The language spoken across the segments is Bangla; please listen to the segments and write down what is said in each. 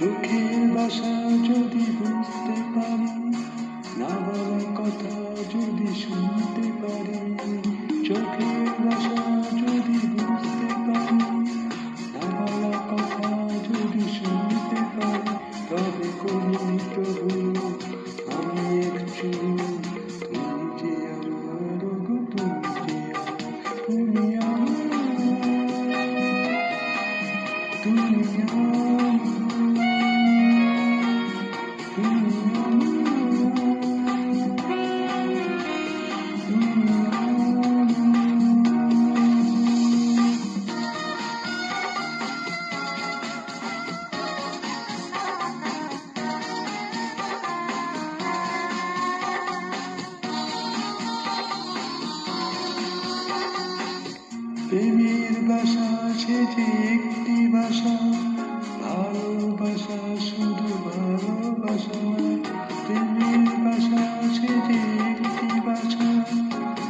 চোখের ভাষা যদি বুঝতে পারি, না বলা কথা যদি শুনতে পারি, চোখের ভাষা যদি বুঝতে পারি, না বলা কথা যদি শুনতে পারি, তবে করি প্রভু, আমি একটু তুমি যে আমার গো তুমি যে আমার যে একটি ভাষা ভালোবাসা শুধু ভালোবাসা প্রেমের বাসা আছে যে একটি ভাষা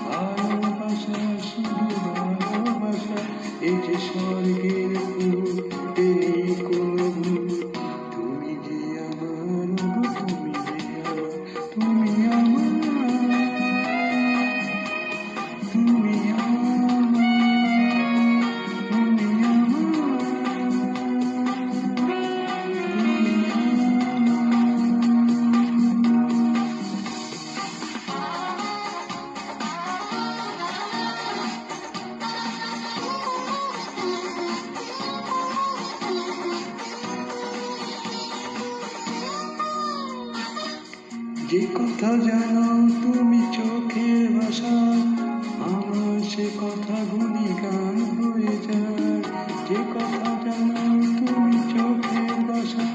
ভালোবাসা শুধু ভালোবাসা এই যে স্বর্গের যে কথা জানো, তুমি চোখে ভাষা আমার সে কথা গুনি গান হয়ে যায়। যে কথা জানো, তুমি চোখে ভাষা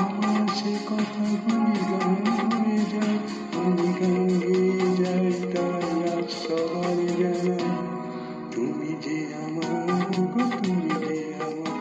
আমার সে কথা গুনি গান হয়ে যায়। আমি গান গিয়ে যাই, তাই আজ সবাই জানাই তুমি যে আমার তুমি যে আমার